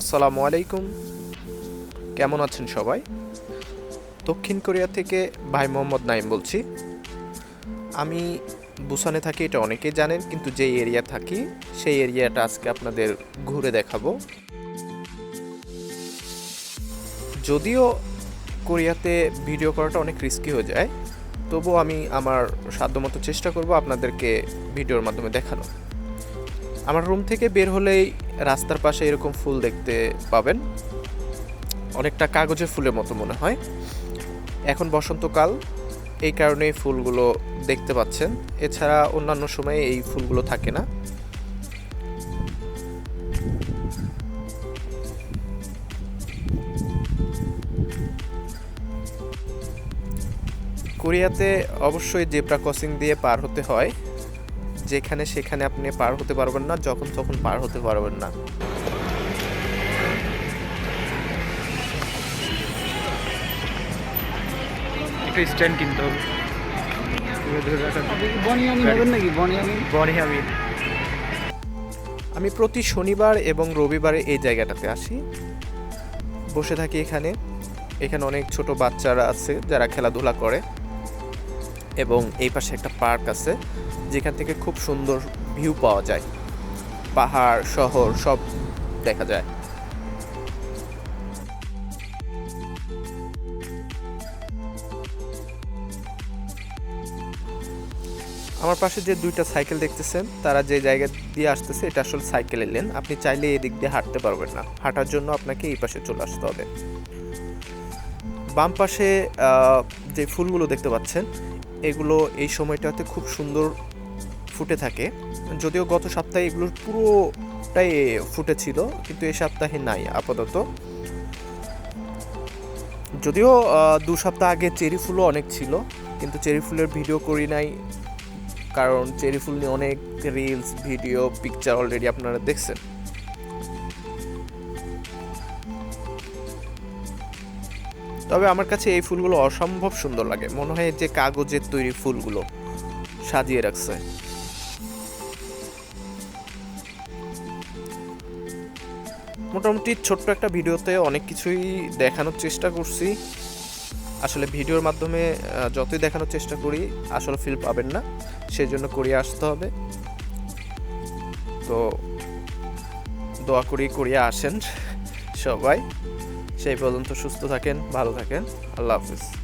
আসসালামু আলাইকুম। কেমন আছেন সবাই? দক্ষিণ কোরিয়া থেকে ভাই মোহাম্মদ নাইম বলছি। আমি বুসানে থাকি, এটা অনেকেই জানেন, কিন্তু যে এরিয়া থাকি, সেই এরিয়াটা আজকে আপনাদের ঘুরে দেখাবো। যদিও কোরিয়াতে ভিডিও করাটা অনেক রিস্কি হয়ে যায়, তবুও আমি আমার সাধ্যমতো চেষ্টা করব আপনাদেরকে ভিডিওর মাধ্যমে দেখানো আমার রুম থেকে বের হলেই রাস্তার পাশে এরকম ফুল দেখতে পাবেন। অনেকটা কাগজের ফুলের মতো মনে হয়। এখন বসন্তকাল, এই কারণে ফুলগুলো দেখতে পাচ্ছেন। এছাড়া অন্যান্য সময়ে এই ফুলগুলো থাকে না। কোরিয়াতে অবশ্যই জেব্রা ক্রসিং দিয়ে পার হতে হয়। যেখানে সেখানে আপনি পার হতে পারবেন না যখন তখন পার হতে পারবেন না। একটু স্ট্যান্ড কিনতে হবে। আমি প্রতি শনিবার এবং রবিবারে এই জায়গাটাতে আসি। বসে থাকি এখানে। এখানে অনেক ছোট বাচ্চারা আছে যারা খেলাধুলা করে। এবং এই পাশে একটা পার্ক আছে, যেখান থেকে খুব সুন্দর ভিউ পাওয়া যায়। পাহাড়, শহর, সব দেখা যায়। আমার পাশে যে দুইটা সাইকেল দেখতেছেন, তারা যে জায়গা দিয়ে আসতেছে, এটা আসলে সাইকেলের লেন। আপনি চাইলে এদিক দিয়ে হাঁটতে পারবেন না। হাঁটার জন্য আপনাকে এই পাশে চলে আসতে হবে। বাম পাশে যে ফুলগুলো দেখতে পাচ্ছেন, এগুলো এই সময়টাতে খুব সুন্দর ফুটে থাকে। যদিও গত সপ্তাহে এগুলোর পুরোটাই ফুটেছিল, কিন্তু এই সপ্তাহে নাই, আপাতত। যদিও দু সপ্তাহ আগে চেরি ফুলও অনেক ছিল, কিন্তু চেরি ফুলের ভিডিও করি নাই, কারণ চেরি ফুল নিয়ে অনেক রিলস ভিডিও পিকচার অলরেডি আপনারা দেখছেন। তবে আমার কাছে এই ফুলগুলো অসম্ভব সুন্দর লাগে। মনে হয় যে কাগজের তৈরি ফুলগুলো সাজিয়ে রাখছে। মোটামুটি ছোট্ট একটা ভিডিওতে অনেক কিছুই দেখানোর চেষ্টা করছি। আসলে ভিডিওর মাধ্যমে যতই দেখানোর চেষ্টা করি, আসলে ফিল পাবেন না। সেই জন্য কোরিয়া আসতে হবে। তো দোয়া করি কোরিয়া আসেন সবাই। সেই পর্যন্ত সুস্থ থাকেন ভালো থাকেন। আল্লাহ হাফিজ।